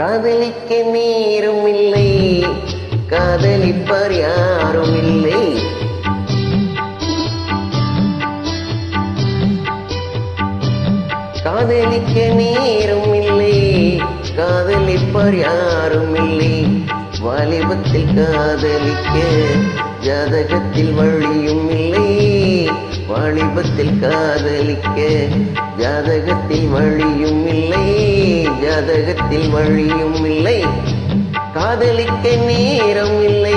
காதலிக்க நேரும் இல்லை காதலிப்பார் யாரும் இல்லை காதலிக்க நேரும் இல்லை காதலிப்பார் யாரும் இல்லை வாலிபத்தில் காதலிக்க ஜாதகத்தில் வழியும் இல்லை வாலிபத்தில் காதலிக்க ஜாதகத்தில் வழியும் இல்லை ஜாதகத்தில் வழியும் இல்லை. காதலிக்க நேரம் இல்லை.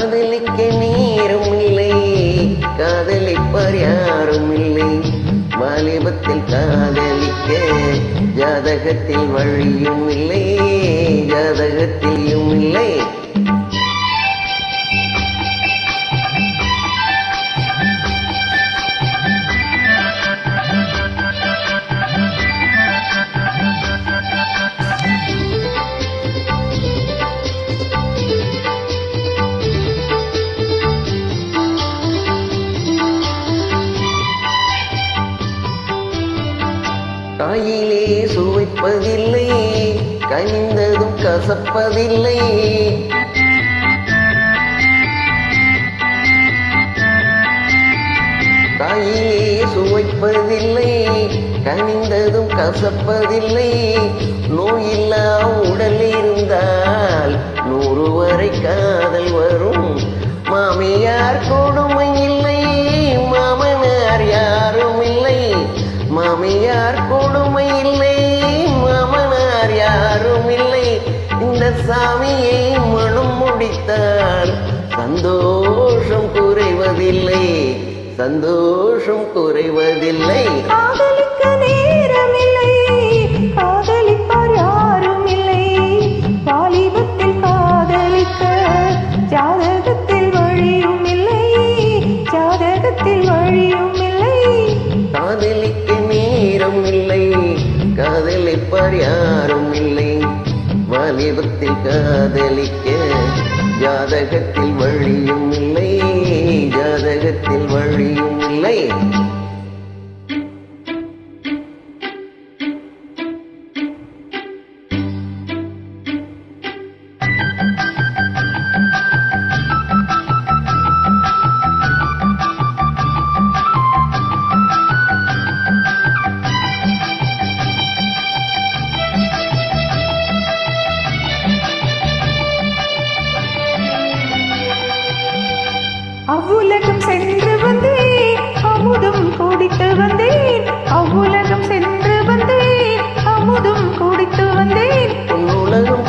காதலிக்க நீரும் இல்லை. காதலிப்பார் யாரும் இல்லை வாலிபத்தில் காதலிக்க ஜாதகத்தில் வழியும் இல்லை. ஜாதகத்திலும் இல்லை. சுவைப்பதில்லை கனிந்ததும் கசப்பதில்லை. காயிலே சுவைப்பதில்லை. கனிந்ததும் கசப்பதில்லை. நோயில்லா உடல் இருந்தால் நூறு வரை காதல் வரும். மாமியார் கொடுமை இல்லை மாமனார் யாரும் இல்லை மாமியார் கொடுமை சாமியை மனம் முடித்தால் சந்தோஷம் குறைவதில்லை. சந்தோஷம் குறைவதில்லை. காதலிக்க நேரமில்லை. காதலிப்பார் யாரும் இல்லை வாலிபத்தில் காதலிக்க ஜாதகத்தில் வழியும் இல்லை ஜாதகத்தில் வழியும் இல்லை காதலிக்க நேரம் இல்லை காதலிப்பார் யாரும் இல்லை வாலிபத்தில் காதலிக்க. ஜாதகத்தில் வழியும் இல்லை ஜாதகத்தில் வழியும் இல்லை. சென்று வந்தேன். அமுதும் குடித்து வந்தேன். அவ்வுலகம் சென்று வந்தேன். அமுதும் குடித்து வந்தேன். உலகம்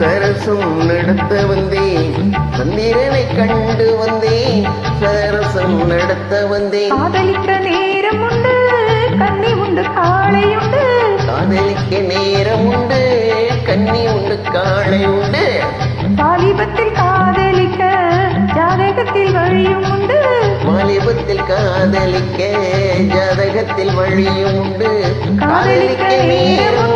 சரசம் நடத்த வந்தேன். சந்திரனை கண்டு வந்தேன். சரசம் நடத்த வந்தேன். காதலிக்க நேரம் உண்டு கண்ணி உண்டு காளை உண்டு காதலிக்க நேரம் உண்டு கன்னி உண்டு காளை உண்டு வாலிபத்தில் காதலிக்க ஜாதகத்தில் வழியும் உண்டு. வாலிபத்தில் காதலிக்க ஜாதகத்தில் வழியும் உண்டு. காதலிக்க நேரம்